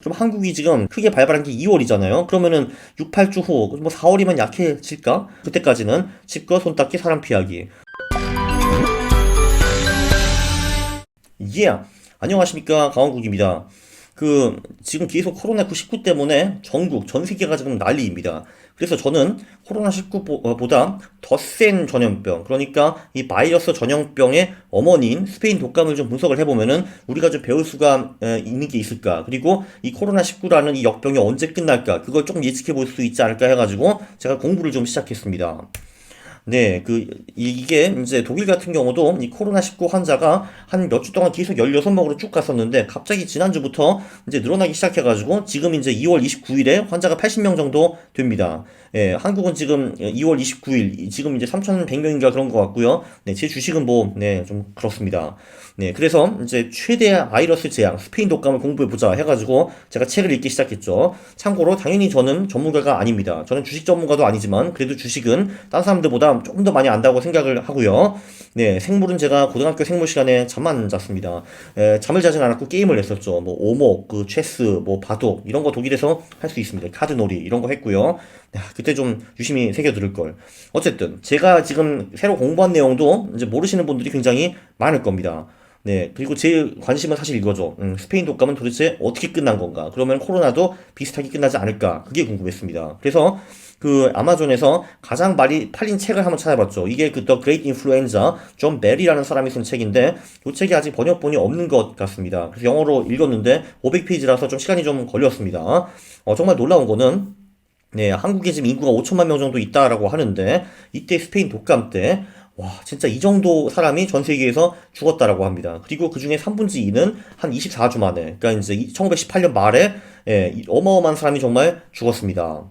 그럼 한국이 지금 크게 발발한 게 2월이잖아요. 그러면은 6, 8주 후, 뭐 4월이면 약해질까? 그때까지는 집과 손 닦기, 사람 피하기. 예! 안녕하십니까. 강원국입니다. 그, 지금 계속 코로나19 때문에 전국, 전 세계가 지금 난리입니다. 그래서 저는 코로나19보다 더 센 전염병, 그러니까 이 바이러스 전염병의 어머니인 스페인 독감을 좀 분석을 해보면은 우리가 좀 배울 수가 에, 있는 게 있을까. 그리고 이 코로나19라는 이 역병이 언제 끝날까. 그걸 조금 예측해 볼 수 있지 않을까 해가지고 제가 공부를 좀 시작했습니다. 네, 그, 이- 이게 이제 독일 같은 경우도 이 코로나 19 환자가 한 몇 주 동안 계속 16명으로 쭉 갔었는데 갑자기 지난주부터 이제 늘어나기 시작해 가지고 지금 이제 2월 29일에 환자가 80명 정도 됩니다. 예, 한국은 지금 2월 29일, 지금 이제 3,100명인가 그런 것 같고요. 네, 제 주식은 뭐, 네, 좀 그렇습니다. 네, 그래서 이제 최대 바이러스 재앙, 스페인 독감을 공부해 보자 해 가지고 제가 책을 읽기 시작했죠. 참고로 당연히 저는 전문가가 아닙니다. 저는 주식 전문가도 아니지만 그래도 주식은 다른 사람들보다 조금 더 많이 안다고 생각을 하고요. 네, 생물은 제가 고등학교 생물 시간에 잠만 잤습니다. 에, 잠을 자진 않았고 게임을 했었죠. 뭐 오목, 그 체스, 뭐 바둑 이런 거 독일에서 할 수 있습니다. 카드놀이 이런 거 했고요. 야, 그때 좀 유심히 새겨 들을 걸. 어쨌든 제가 지금 새로 공부한 내용도 이제 모르시는 분들이 굉장히 많을 겁니다. 네, 그리고 제 관심은 사실 이거죠. 음, 스페인 독감은 도대체 어떻게 끝난 건가? 그러면 코로나도 비슷하게 끝나지 않을까? 그게 궁금했습니다. 그래서 그 아마존에서 가장 많이 팔린 책을 한번 찾아봤죠. 이게 그 The Great Influenza, 존 베리라는 사람이 쓴 책인데 이 책이 아직 번역본이 없는 것 같습니다. 그래서 영어로 읽었는데 500페이지라서 좀 시간이 좀 걸렸습니다. 어, 정말 놀라운 거는 네, 한국에 지금 인구가 5천만 명 정도 있다라고 하는데 이때 스페인 독감 때 와, 진짜 이 정도 사람이 전 세계에서 죽었다라고 합니다. 그리고 그 중에 3분의 2는 한 24주 만에, 그러니까 이제 1918년 말에 예, 이 어마어마한 사람이 정말 죽었습니다.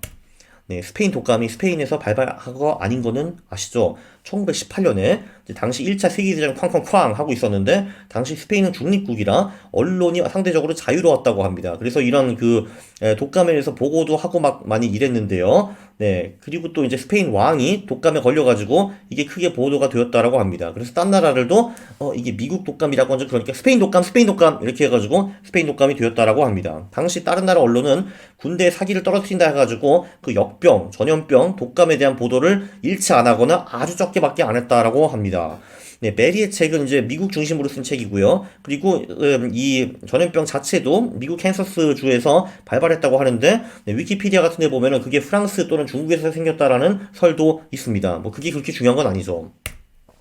네, 스페인 독감이 스페인에서 발발한 거 아닌 거는 아시죠? 1918년에 당시 1차 세계대전 쾅쾅쾅 하고 있었는데 당시 스페인은 중립국이라 언론이 상대적으로 자유로웠다고 합니다. 그래서 이런 그 에, 독감에 대해서 보고도 하고 막 많이 이랬는데요. 네, 그리고 또 이제 스페인 왕이 독감에 걸려가지고 이게 크게 보도가 되었다라고 합니다. 그래서 딴 나라들도 어 이게 미국 독감이라고 하죠. 그러니까 스페인 독감, 스페인 독감 이렇게 해가지고 스페인 독감이 되었다라고 합니다. 당시 다른 나라 언론은 군대 사기를 떨어뜨린다 해가지고 그 역병, 전염병, 독감에 대한 보도를 일치 안 하거나 아주 적게 밖에 안 했다라고 합니다. 네, 메리의 책은 이제 미국 중심으로 쓴 책이고요. 그리고 음, 이 전염병 자체도 미국 캔서스 주에서 발발했다고 하는데 네, 위키피디아 같은 데 보면은 그게 프랑스 또는 중국에서 생겼다라는 설도 있습니다. 뭐 그게 그렇게 중요한 건 아니죠.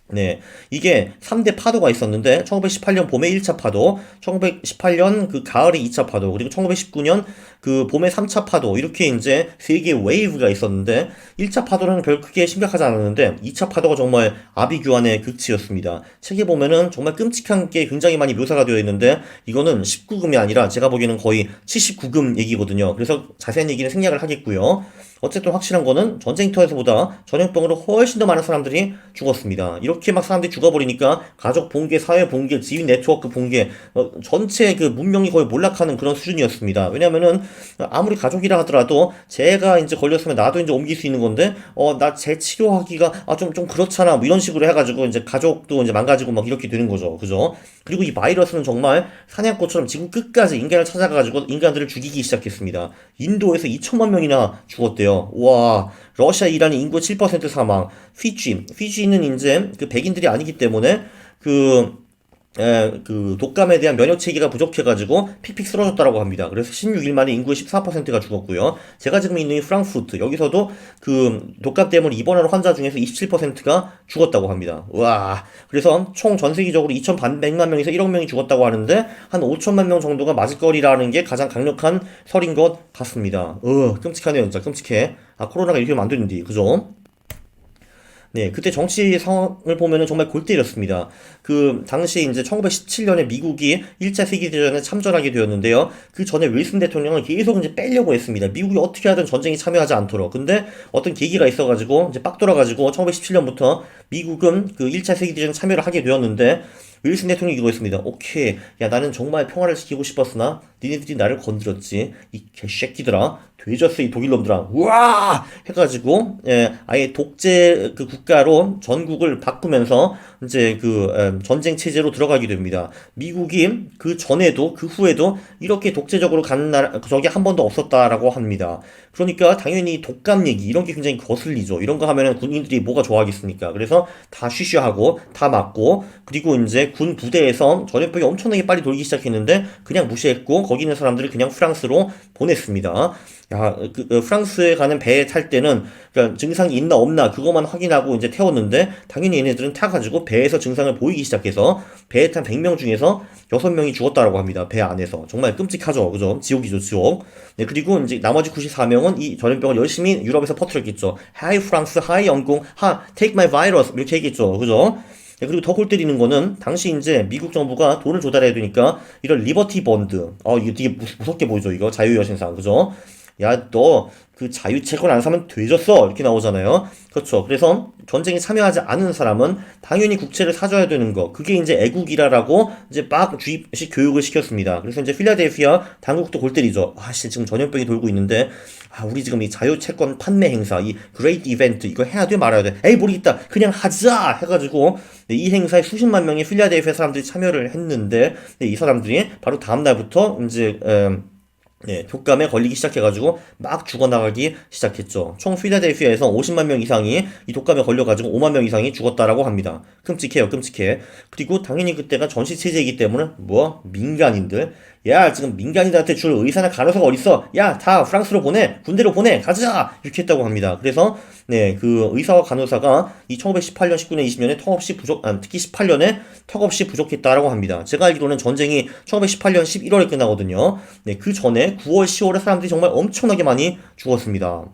네. 이게 3대 파도가 있었는데, 1918년 봄에 1차 파도, 1918년 그 가을에 2차 파도, 그리고 1919년 그 봄에 3차 파도, 이렇게 이제 세 개의 웨이브가 있었는데, 1차 파도는 별 크게 심각하지 않았는데, 2차 파도가 정말 아비규환의 극치였습니다. 책에 보면은 정말 끔찍한 게 굉장히 많이 묘사가 되어 있는데, 이거는 19금이 아니라 제가 보기에는 거의 79금 얘기거든요. 그래서 자세한 얘기는 생략을 하겠고요. 어쨌든 확실한 거는 전쟁터에서보다 전염병으로 훨씬 더 많은 사람들이 죽었습니다. 이렇게 막 사람들이 죽어버리니까 가족 붕괴, 사회 붕괴, 지휘 네트워크 붕괴, 어, 전체 그 문명이 거의 몰락하는 그런 수준이었습니다. 왜냐면은 아무리 가족이라 하더라도 제가 이제 걸렸으면 나도 이제 옮길 수 있는 건데, 어, 나제 치료하기가 아, 좀, 좀 그렇잖아. 뭐 이런 식으로 해가지고 이제 가족도 이제 망가지고 막 이렇게 되는 거죠. 그죠? 그리고 이 바이러스는 정말 사냥꾼처럼 지금 끝까지 인간을 찾아가가지고 인간들을 죽이기 시작했습니다. 인도에서 2천만 명이나 죽었대요. 와, 러시아, 이란이 인구 7% 사망. 피지, 피지는 이제 그 백인들이 아니기 때문에 그 에, 그 독감에 대한 면역 체계가 부족해가지고 픽픽 쓰러졌다라고 합니다. 그래서 16일 만에 인구의 14%가 죽었고요. 제가 지금 있는 이 프랑크푸르트 여기서도 그 독감 때문에 입원하는 환자 중에서 27%가 죽었다고 합니다. 와, 그래서 총 전 세계적으로 2,100만 명에서 1억 명이 죽었다고 하는데 한 5천만 명 정도가 맞을 거리라는 게 가장 강력한 설인 것 같습니다. 어, 끔찍하네요, 진짜 끔찍해. 아, 코로나가 이렇게 되는데, 그죠? 네, 그때 정치 상황을 보면은 정말 골 때렸습니다. 그 당시 이제 1917년에 미국이 1차 세계 대전에 참전하게 되었는데요. 그 전에 윌슨 대통령은 계속 이제 빼려고 했습니다. 미국이 어떻게 하든 전쟁에 참여하지 않도록. 근데 어떤 계기가 있어 가지고 이제 빡 돌아 가지고 1917년부터 미국은 그 1차 세계 대전 참여를 하게 되었는데 윌슨 대통령이 이거 했습니다. 오케이. 야, 나는 정말 평화를 지키고 싶었으나 니네들이 나를 건드렸지. 이 개새끼들아. 되졌어, 이 독일 놈들아. 우와! 해가지고, 예, 아예 독재 그 국가로 전국을 바꾸면서 이제 그 에, 전쟁 체제로 들어가게 됩니다. 미국이 그 전에도 그 후에도 이렇게 독재적으로 간 나라 적이 한 번도 없었다라고 합니다. 그러니까 당연히 독감 얘기 이런 게 굉장히 거슬리죠. 이런 거 하면은 군인들이 뭐가 좋아하겠습니까? 그래서 다 쉬쉬하고 다 맞고 그리고 이제 군 부대에서 전염병이 엄청나게 빨리 돌기 시작했는데 그냥 무시했고 거기 있는 사람들을 그냥 프랑스로 보냈습니다. 야, 그, 어, 프랑스에 가는 배에 탈 때는 그러니까 증상이 있나 없나 그것만 확인하고 이제 태웠는데 당연히 얘네들은 타가지고 배에서 증상을 보이기 시작해서 배에 탄 100명 중에서 6명이 죽었다라고 합니다. 배 안에서. 정말 끔찍하죠. 그죠? 지옥이죠, 지옥. 네, 그리고 이제 나머지 94명은 이 전염병을 열심히 유럽에서 퍼뜨렸겠죠. 하이 프랑스, 하이 영국, 하, take my virus. 이렇게 얘기했죠. 그죠? 네, 그리고 더 골 때리는 거는 당시 이제 미국 정부가 돈을 조달해야 되니까 이런 리버티 번드. 어, 이거 되게 무- 무섭게 보이죠, 이거. 자유여신상. 그죠? 야, 너 그 자유채권 안 사면 되졌어. 이렇게 나오잖아요. 그렇죠. 그래서 전쟁에 참여하지 않은 사람은 당연히 국채를 사줘야 되는 거. 그게 이제 애국이라라고 이제 막 주입식 교육을 시켰습니다. 그래서 이제 필라델피아 당국도 골 때리죠. 아, 씨, 지금 전염병이 돌고 있는데, 아, 우리 지금 이 자유채권 판매 행사, 이 그레이트 이벤트, 이거 해야 돼, 말아야 돼. 에이, 모르겠다. 그냥 하자! 해가지고, 네, 이 행사에 수십만 명의 필라델피아 사람들이 참여를 했는데, 네, 이 사람들이 바로 다음날부터 이제, 음, 네, 독감에 걸리기 시작해가지고 막 죽어나가기 시작했죠. 총 필라델피아에서 50만 명 이상이 이 독감에 걸려가지고 5만 명 이상이 죽었다라고 합니다. 끔찍해요, 끔찍해. 그리고 당연히 그때가 전시 체제이기 때문에 뭐 민간인들, 야 지금 민간인들한테 줄 의사나 간호사가 어딨어? 야 다 프랑스로 보내, 군대로 보내, 가자 이렇게 했다고 합니다. 그래서 네, 그 의사와 간호사가 이 1918년, 19년, 20년에 턱없이 부족, 아, 특히 18년에 턱없이 부족했다라고 합니다. 제가 알기로는 전쟁이 1918년 11월에 끝나거든요. 네, 그 전에 9월, 10월에 사람들이 정말 엄청나게 많이 죽었습니다.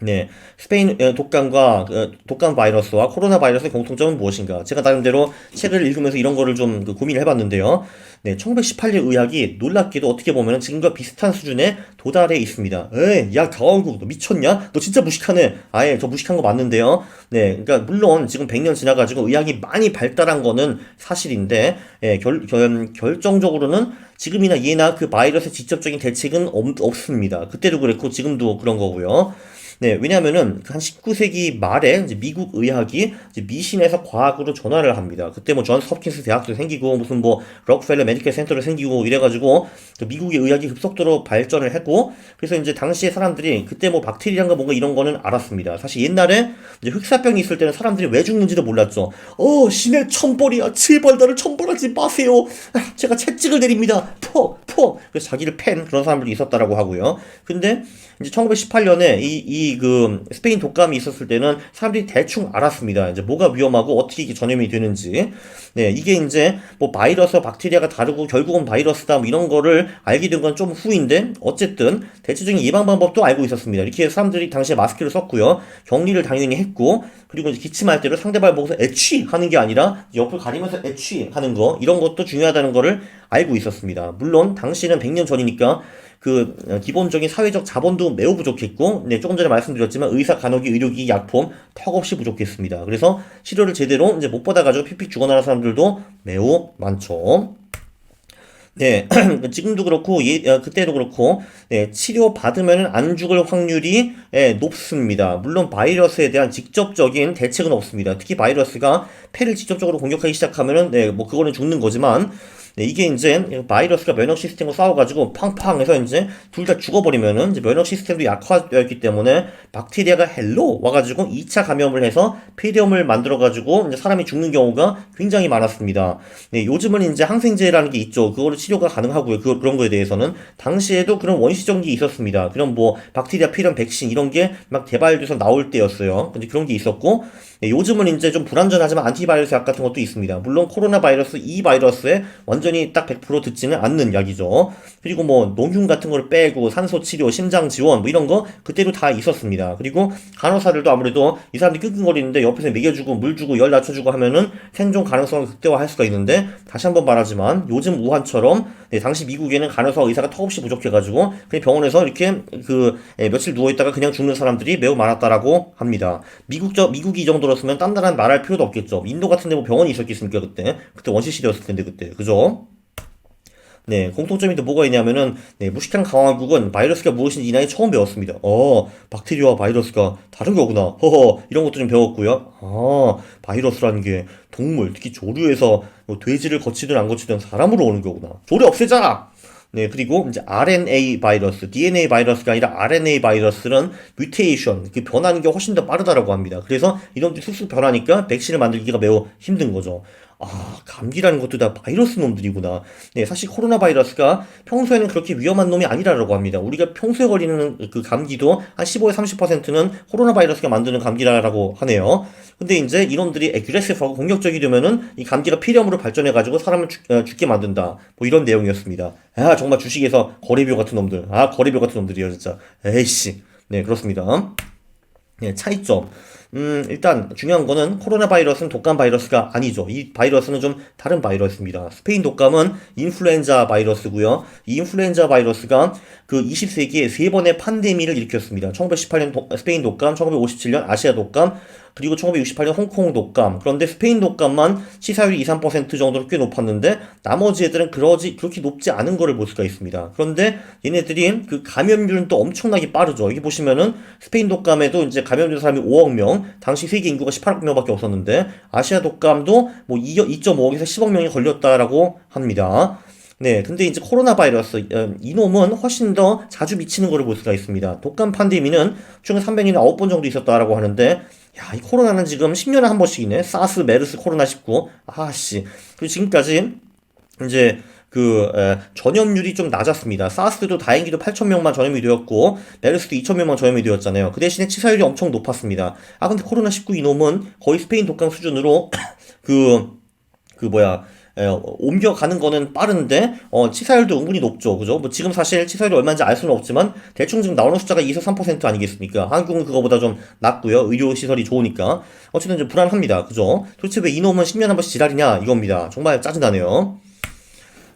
네, 스페인 어, 독감과 어, 독감 바이러스와 코로나 바이러스의 공통점은 무엇인가? 제가 나름대로 책을 읽으면서 이런 거를 좀그 고민을 해봤는데요. 네, 1918년 의학이 놀랍게도 어떻게 보면 지금과 비슷한 수준에 도달해 있습니다. 에이, 야, 강원국, 너 미쳤냐? 너 진짜 무식하네. 아예, 저 무식한 거 맞는데요. 네, 그러니까 물론 지금 100년 지나가지고 의학이 많이 발달한 거는 사실인데, 예, 결, 결, 결정적으로는 지금이나 예나 그 바이러스의 직접적인 대책은 없, 없습니다. 그때도 그랬고 지금도 그런 거고요. 네, 왜냐면은 한 19세기 말에 이제 미국 의학이 이제 미신에서 과학으로 전환을 합니다. 그때 뭐 존스 홉킨스 대학도 생기고 무슨 뭐 록펠러 메디컬 센터도 생기고 이래가지고 그 미국의 의학이 급속도로 발전을 했고 그래서 이제 당시에 사람들이 그때 뭐 박테리아인가 뭔가 이런 거는 알았습니다. 사실 옛날에 이제 흑사병이 있을 때는 사람들이 왜 죽는지도 몰랐죠. 어, 신의 천벌이야. 제발 나를 천벌하지 마세요. 아, 제가 채찍을 내립니다. 포, 포. 그래서 자기를 팬 그런 사람들이 있었다라고 하고요. 근데 이제 1918년에 이, 이 그 스페인 독감이 있었을 때는 사람들이 대충 알았습니다. 이제 뭐가 위험하고 어떻게 이게 전염이 되는지. 네, 이게 이제 뭐 바이러스, 박테리아가 다르고 결국은 바이러스다 뭐 이런 거를 알게 된 건 좀 후인데 어쨌든 대체적인 예방 방법도 알고 있었습니다. 이렇게 사람들이 당시에 마스크를 썼고요. 격리를 당연히 했고 그리고 이제 기침할 때도 상대방 보고서 애취 하는 게 아니라 옆을 가리면서 애취 하는 거 이런 것도 중요하다는 거를 알고 있었습니다. 물론 당시는 100년 전이니까 그 어, 기본적인 사회적 자본도 매우 부족했고, 네, 조금 전에 말씀드렸지만 의사, 간호기, 의료기, 약품 턱없이 부족했습니다. 그래서 치료를 제대로 이제 못 받아가지고 픽픽 죽어나는 사람들도 매우 많죠. 네, 지금도 그렇고, 예, 어, 그때도 그렇고, 네, 치료 받으면 안 죽을 확률이 예, 높습니다. 물론 바이러스에 대한 직접적인 대책은 없습니다. 특히 바이러스가 폐를 직접적으로 공격하기 시작하면은, 네, 뭐 그거는 죽는 거지만, 네, 이게 이제 바이러스가 면역 시스템과 싸워가지고 팡팡 해서 이제 둘 다 죽어버리면은 이제 면역 시스템도 약화되어 있기 때문에 박테리아가 헬로 와가지고 2차 감염을 해서 폐렴을 만들어가지고 이제 사람이 죽는 경우가 굉장히 많았습니다. 네, 요즘은 이제 항생제라는 게 있죠. 그거로 치료가 가능하고요. 그, 그런 거에 대해서는. 당시에도 그런 원시적인 게 있었습니다. 그런 뭐 박테리아 폐렴 백신 이런 게 막 개발돼서 나올 때였어요. 근데 그런 게 있었고, 네, 요즘은 이제 좀 불안전하지만 안티바이러스 약 같은 것도 있습니다. 물론 코로나 바이러스 이 바이러스에 완전히 딱 100% 듣지는 않는 약이죠. 그리고 뭐 농흉 같은 걸 빼고 산소 치료, 심장 지원 뭐 이런 거 그때도 다 있었습니다. 그리고 간호사들도 아무래도 이 사람들이 끙끙거리는데 옆에서 먹여주고 물 주고 열 낮춰주고 하면은 생존 가능성을 극대화할 수가 있는데 다시 한번 말하지만 요즘 우한처럼 네, 당시 미국에는 간호사 의사가 턱없이 부족해가지고 그냥 병원에서 이렇게 그 예, 며칠 누워 있다가 그냥 죽는 사람들이 매우 많았다라고 합니다. 미국 저 미국이 이 정도였으면 딴 나라는 말할 필요도 없겠죠. 인도 같은데 뭐 병원이 있었겠습니까 그때? 그때 원시 시대였을 텐데 그때 그죠? 네, 공통점이 또 뭐가 있냐면은, 네, 무식한 강화국은 바이러스가 무엇인지 이 나이 처음 배웠습니다. 어, 박테리아와 바이러스가 다른 거구나. 허허, 이런 것도 좀 배웠고요. 아, 바이러스라는 게 동물, 특히 조류에서 뭐 돼지를 거치든 안 거치든 사람으로 오는 거구나. 조류 없애자! 네, 그리고 이제 RNA 바이러스, DNA 바이러스가 아니라 RNA 바이러스는 뮤테이션, 그 변하는 게 훨씬 더 빠르다라고 합니다. 그래서 이놈들이 쑥쑥 변하니까 백신을 만들기가 매우 힘든 거죠. 아, 감기라는 것도 다 바이러스 놈들이구나. 네, 사실 코로나 바이러스가 평소에는 그렇게 위험한 놈이 아니라고 합니다. 우리가 평소에 걸리는 그 감기도 한 15에 30%는 코로나 바이러스가 만드는 감기라고 하네요. 근데 이제 이놈들이 에그레시브하고 공격적이 되면은 이 감기가 폐렴으로 발전해가지고 사람을 죽, 어, 죽게 만든다. 뭐 이런 내용이었습니다. 아, 정말 주식에서 거래비오 같은 놈들. 아, 거래비오 같은 놈들이에요, 진짜. 에이씨. 네, 그렇습니다. 네, 차이점. 음, 일단 중요한 거는 코로나 바이러스는 독감 바이러스가 아니죠. 이 바이러스는 좀 다른 바이러스입니다. 스페인 독감은 인플루엔자 바이러스고요. 이 인플루엔자 바이러스가 그 20세기에 세 번의 판데미를 일으켰습니다. 1918년 도, 스페인 독감, 1957년 아시아 독감, 그리고 1968년 홍콩 독감. 그런데 스페인 독감만 치사율이 2, 3% 정도로 꽤 높았는데 나머지 애들은 그러지 그렇게 높지 않은 거를 볼 수가 있습니다. 그런데 얘네들이 그 감염률은 또 엄청나게 빠르죠. 여기 보시면은 스페인 독감에도 이제 감염된 사람이 5억 명, 당시 세계 인구가 18억 명밖에 없었는데 아시아 독감도 뭐 2.5억에서 10억 명이 걸렸다라고 합니다. 네, 근데 이제 코로나 바이러스 어, 이놈은 훨씬 더 자주 미치는 것을 볼 수가 있습니다. 독감 판데미는 총 300년에 9번 정도 있었다라고 하는데 야, 이 코로나는 지금 10년에 한 번씩이네. 사스, 메르스, 코로나19. 아씨. 그리고 지금까지 이제 그 에, 전염률이 좀 낮았습니다. 사스도 다행히도 8천 명만 전염이 되었고 메르스도 2천 명만 전염이 되었잖아요. 그 대신에 치사율이 엄청 높았습니다. 아 근데 코로나19 이놈은 거의 스페인 독감 수준으로 그그 그 뭐야 에, 옮겨가는 거는 빠른데 어, 치사율도 은근히 높죠. 그죠? 뭐 지금 사실 치사율이 얼마인지 알 수는 없지만 대충 지금 나오는 숫자가 2에서 3% 아니겠습니까? 한국은 그거보다 좀 낮고요. 의료 시설이 좋으니까 어쨌든 좀 불안합니다. 그죠? 도대체 왜 이놈은 10년에 한 번씩 지랄이냐 이겁니다. 정말 짜증나네요.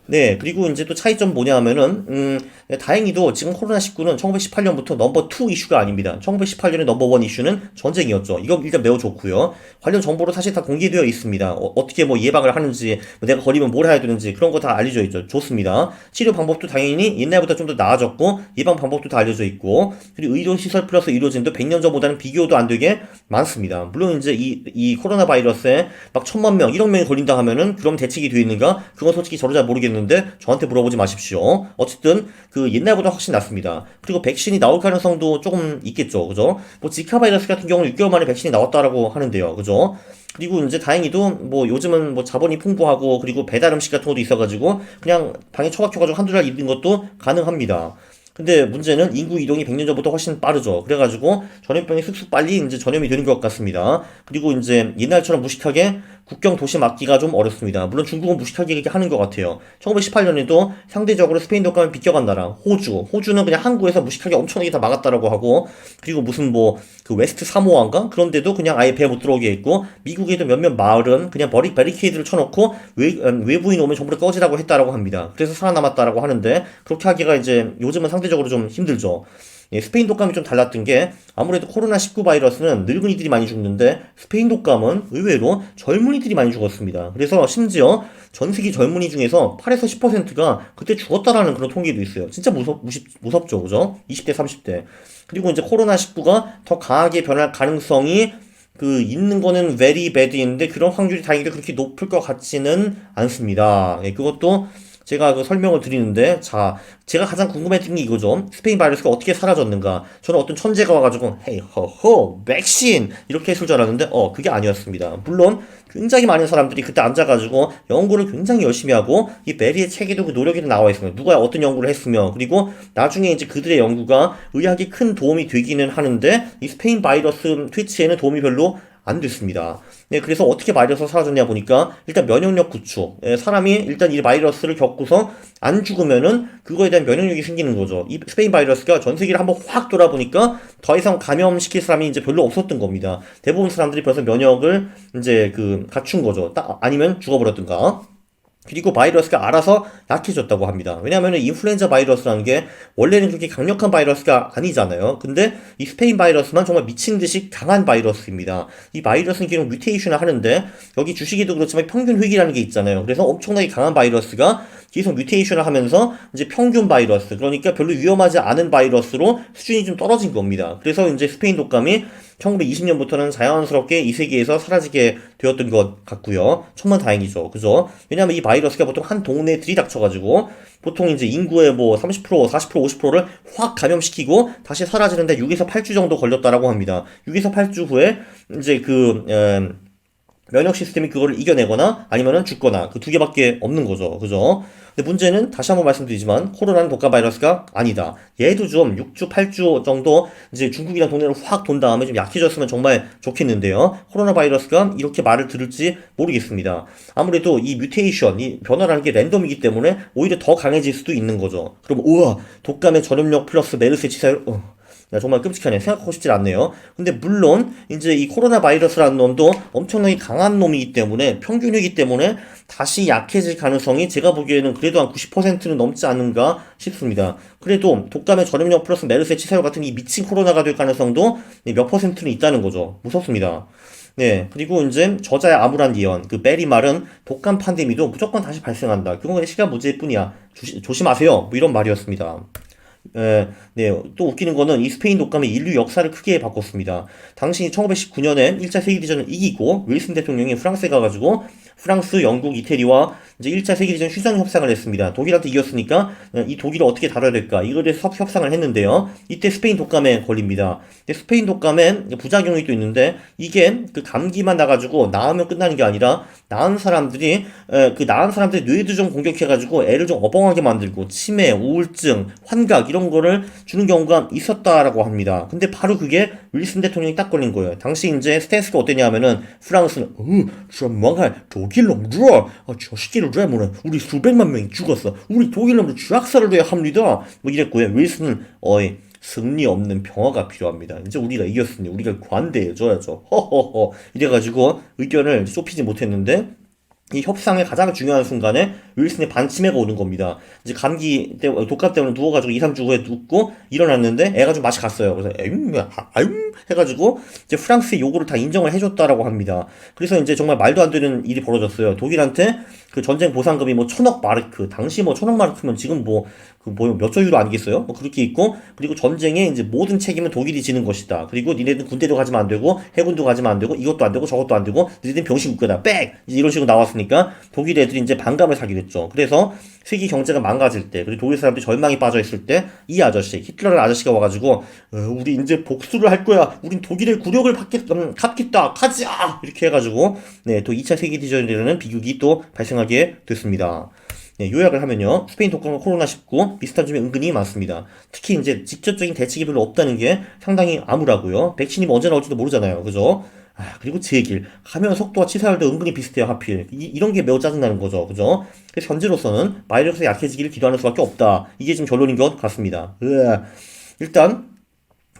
네, 그리고 이제 또 차이점 뭐냐 하면은, 음, 네, 다행히도 지금 코로나19는 1918년부터 넘버 2 이슈가 아닙니다. 1918년의 넘버 1 이슈는 전쟁이었죠. 이거 일단 매우 좋고요. 관련 정보로 사실 다 공개되어 있습니다. 어, 떻게뭐 예방을 하는지, 뭐 내가 걸리면 뭘 해야 되는지 그런 거 다 알려져 있죠. 좋습니다. 치료 방법도 당연히 옛날보다 좀 더 나아졌고, 예방 방법도 다 알려져 있고, 그리고 의료시설 플러스 의료진도 100년 전보다는 비교도 안 되게 많습니다. 물론 이제 이, 이 코로나 바이러스에 막 천만 명, 1억 명이 걸린다 하면은 그럼 대책이 되어 있는가? 그건 솔직히 저도 잘 모르겠는데, 있는데 저한테 물어보지 마십시오. 어쨌든 그 옛날보다 훨씬 낫습니다. 그리고 백신이 나올 가능성도 조금 있겠죠. 그죠? 뭐 지카 바이러스 같은 경우는 6개월 만에 백신이 나왔다라고 하는데요. 그죠? 그리고 이제 다행히도 뭐 요즘은 뭐 자본이 풍부하고 그리고 배달 음식 같은 것도 있어가지고 그냥 방에 처박혀가지고 한두 달 있는 것도 가능합니다. 근데 문제는 인구 이동이 100년 전보다 훨씬 빠르죠. 그래가지고 전염병이 쑥쑥 빨리 이제 전염이 되는 것 같습니다. 그리고 이제 옛날처럼 무식하게 국경 도시 막기가 좀 어렵습니다. 물론 중국은 무식하게 하는 것 같아요. 1918년에도 상대적으로 스페인 독감을 비껴간 나라 호주. 호주는 그냥 항구에서 무식하게 엄청나게 다 막았다라고 하고 그리고 무슨 뭐 그 웨스트 사모아인가 그런데도 그냥 아예 배 못 들어오게 했고 미국에도 몇몇 마을은 그냥 버리 베리케이드를 쳐놓고 외, 음, 외부인 오면 전부 다 꺼지라고 했다라고 합니다. 그래서 살아남았다라고 하는데 그렇게 하기가 이제 요즘은 상대적으로 좀 힘들죠. 예, 스페인 독감이 좀 달랐던 게 아무래도 코로나19 바이러스는 늙은이들이 많이 죽는데 스페인 독감은 의외로 젊은이들이 많이 죽었습니다. 그래서 심지어 전 세계 젊은이 중에서 8에서 10%가 그때 죽었다라는 그런 통계도 있어요. 진짜 무섭, 무섭, 무섭죠. 그죠? 20대, 30대. 그리고 이제 코로나19가 더 강하게 변할 가능성이 그 있는 거는 very bad인데 그런 확률이 다행히도 그렇게 높을 것 같지는 않습니다. 예, 그것도 제가 그 설명을 드리는데, 자, 제가 가장 궁금했던 게 이거죠. 스페인 바이러스가 어떻게 사라졌는가. 저는 어떤 천재가 와가지고, 헤이, 허허, 백신! 이렇게 했을 줄 알았는데, 어, 그게 아니었습니다. 물론, 굉장히 많은 사람들이 그때 앉아가지고, 연구를 굉장히 열심히 하고, 이 베리의 책에도 그 노력이 나와 있습니다. 누가 어떤 연구를 했으며, 그리고 나중에 이제 그들의 연구가 의학에 큰 도움이 되기는 하는데, 이 스페인 바이러스 트위치에는 도움이 별로 안 됐습니다. 네, 그래서 어떻게 바이러스가 사라졌냐 보니까 일단 면역력 구축. 예, 사람이 일단 이 바이러스를 겪고서 안 죽으면은 그거에 대한 면역력이 생기는 거죠. 이 스페인 바이러스가 전 세계를 한번 확 돌아보니까 더 이상 감염시킬 사람이 이제 별로 없었던 겁니다. 대부분 사람들이 벌써 면역을 이제 그 갖춘 거죠. 딱 아니면 죽어버렸든가. 그리고 바이러스가 알아서 약해졌다고 합니다. 왜냐하면 인플루엔자 바이러스라는 게 원래는 그렇게 강력한 바이러스가 아니잖아요. 근데 이 스페인 바이러스만 정말 미친 듯이 강한 바이러스입니다. 이 바이러스는 계속 뮤테이션을 하는데 여기 주식에도 그렇지만 평균 회귀라는 게 있잖아요. 그래서 엄청나게 강한 바이러스가 계속 뮤테이션을 하면서 이제 평균 바이러스 그러니까 별로 위험하지 않은 바이러스로 수준이 좀 떨어진 겁니다. 그래서 이제 스페인 독감이 1920년부터는 자연스럽게 이 세계에서 사라지게 되었던 것 같고요. 천만 다행이죠. 그죠? 왜냐하면 이 바이러스가 보통 한 동네에 들이닥쳐가지고 보통 이제 인구의 뭐 30%, 40%, 50%를 확 감염시키고 다시 사라지는데 6에서 8주 정도 걸렸다라고 합니다. 6에서 8주 후에 이제 그, 에, 면역 시스템이 그거를 이겨내거나 아니면은 죽거나 그 두 개밖에 없는 거죠. 그죠? 근데 문제는 다시 한번 말씀드리지만 코로나는 독감 바이러스가 아니다. 얘도 좀 6주, 8주 정도 이제 중국이랑 동네를 확 돈 다음에 좀 약해졌으면 정말 좋겠는데요. 코로나 바이러스가 이렇게 말을 들을지 모르겠습니다. 아무래도 이 뮤테이션, 이 변화라는 게 랜덤이기 때문에 오히려 더 강해질 수도 있는 거죠. 그럼 우와 독감의 전염력 플러스 메르스 치사율 어. 야, 정말 끔찍하네. 생각하고 싶질 않네요. 근데 물론 이제 이 코로나 바이러스라는 놈도 엄청나게 강한 놈이기 때문에 평균이기 때문에 다시 약해질 가능성이 제가 보기에는 그래도 한 90%는 넘지 않는가 싶습니다. 그래도 독감의 전염력 플러스 메르스의 치사율 같은 이 미친 코로나가 될 가능성도 몇 퍼센트는 있다는 거죠. 무섭습니다. 네, 그리고 이제 저자의 암울한 예언, 그 베리 말은 독감 팬데미도 무조건 다시 발생한다. 그건 시간 문제일 뿐이야. 조심하세요. 뭐 이런 말이었습니다. 에, 네, 또 웃기는 거는 이 스페인 독감이 인류 역사를 크게 바꿨습니다. 당시 1919년에 1차 세계대전을 이기고 윌슨 대통령이 프랑스에 가가지고 프랑스, 영국, 이태리와 이제 1차 세계대전 휴전 협상을 했습니다. 독일한테 이겼으니까 이 독일을 어떻게 다뤄야 될까 이거에 대해서 협상을 했는데요. 이때 스페인 독감에 걸립니다. 근데 스페인 독감에 부작용이 또 있는데 이게 그 감기만 나가지고 나으면 끝나는 게 아니라 나은 사람들이 에, 그 나은 사람들이 뇌도 좀 공격해가지고 애를 좀 어벙하게 만들고 치매, 우울증, 환각 이런 거를 주는 경우가 있었다라고 합니다. 근데 바로 그게 윌슨 대통령이 딱 걸린 거예요. 당시 이제 스탠스가 어땠냐 하면은 프랑스는 어, 저 망할 독일 놈들, 아, 저 새끼를 왜뭐래 우리 수백만 명이 죽었어. 우리 독일 놈들 쥐악살을 해야 합니다. 뭐 이랬고요. 윌슨은 어이 승리 없는 평화가 필요합니다. 이제 우리가 이겼으니 우리가 관대해줘야죠. 허허허 이래가지고 의견을 좁히지 못했는데 이 협상의 가장 중요한 순간에 윌슨의 반치매가 오는 겁니다. 이제 감기 때문에 독감 때문에 누워가지고 2, 3주 후에 눕고 일어났는데 애가 좀 맛이 갔어요. 그래서 에임 아유 해가지고 이제 프랑스의 요구를 다 인정을 해줬다라고 합니다. 그래서 이제 정말 말도 안 되는 일이 벌어졌어요. 독일한테 그 전쟁 보상금이 뭐 천억 마르크 당시 뭐 천억 마르크면 지금 뭐 그뭐몇조 유로 아니겠어요? 뭐 그렇게 있고 그리고 전쟁에 이제 모든 책임은 독일이 지는 것이다. 그리고 니네들 군대도 가지면 안 되고 해군도 가지면 안 되고 이것도 안 되고 저것도 안 되고 니네들 병신 국가다. 빽 이런 식으로 나왔으니까 독일 애들이 이제 반감을 사게 됐죠. 그래서 세계 경제가 망가질 때 그리고 독일 사람들이 절망에 빠져 있을 때 이 아저씨 히틀러라는 아저씨가 와가지고 어, 우리 이제 복수를 할 거야. 우린 독일의 굴욕을 받겠 음, 갚겠다. 가자 이렇게 해가지고 네또 2차 세계 대전이라는 비극이 또 발생하게 됐습니다. 네, 요약을 하면요. 스페인 독감과 코로나19 비슷한 점이 은근히 많습니다. 특히 이제 직접적인 대책이 별로 없다는 게 상당히 암울하고요. 백신이 뭐 언제 나올지도 모르잖아요. 그죠? 아, 그리고 제 얘기를 감염 속도와 치사율도 은근히 비슷해요, 하필. 이, 런게 매우 짜증나는 거죠. 그죠? 그래서 현재로서는 바이러스가 약해지기를 기도하는 수밖에 없다. 이게 지금 결론인 것 같습니다. 으아. 일단,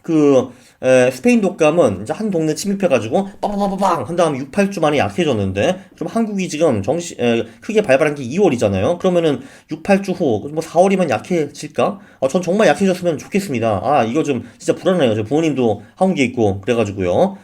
그, 에, 스페인 독감은 이제 한 동네 침입해가지고 빠바바바방 한 다음에 6, 8주 만에 약해졌는데 그럼 한국이 지금 정시 에, 크게 발발한 게 2월이잖아요. 그러면은 6, 8주 후 뭐 4월이면 약해질까? 아, 전 정말 약해졌으면 좋겠습니다. 아 이거 좀 진짜 불안해요. 저 부모님도 한국에 있고 그래가지고요.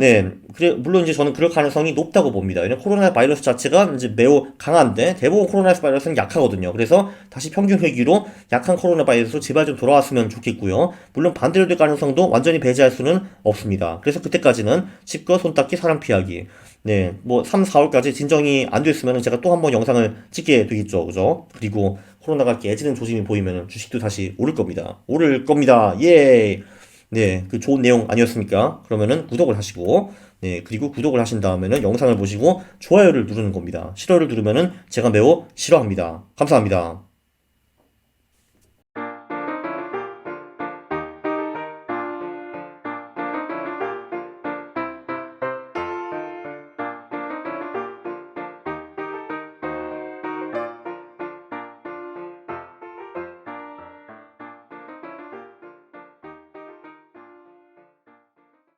네, 그래, 물론 이제 저는 그럴 가능성이 높다고 봅니다. 왜냐면 코로나 바이러스 자체가 이제 매우 강한데 대부분 코로나 바이러스는 약하거든요. 그래서 다시 평균 회기로 약한 코로나 바이러스 제발 좀 돌아왔으면 좋겠고요. 물론 반대로 될 가능성도 완전히 배제할 수는 없습니다. 그래서 그때까지는 집과 손 닦기, 사람 피하기. 네, 뭐 3, 4월까지 진정이 안 됐으면 제가 또 한 번 영상을 찍게 되겠죠. 그죠? 그리고 코로나가 깨지는 조짐이 보이면 주식도 다시 오를 겁니다. 오를 겁니다. 예! 네, 그 좋은 내용 아니었습니까? 그러면은 구독을 하시고, 네, 그리고 구독을 하신 다음에는 영상을 보시고 좋아요를 누르는 겁니다. 싫어요를 누르면은 제가 매우 싫어합니다. 감사합니다.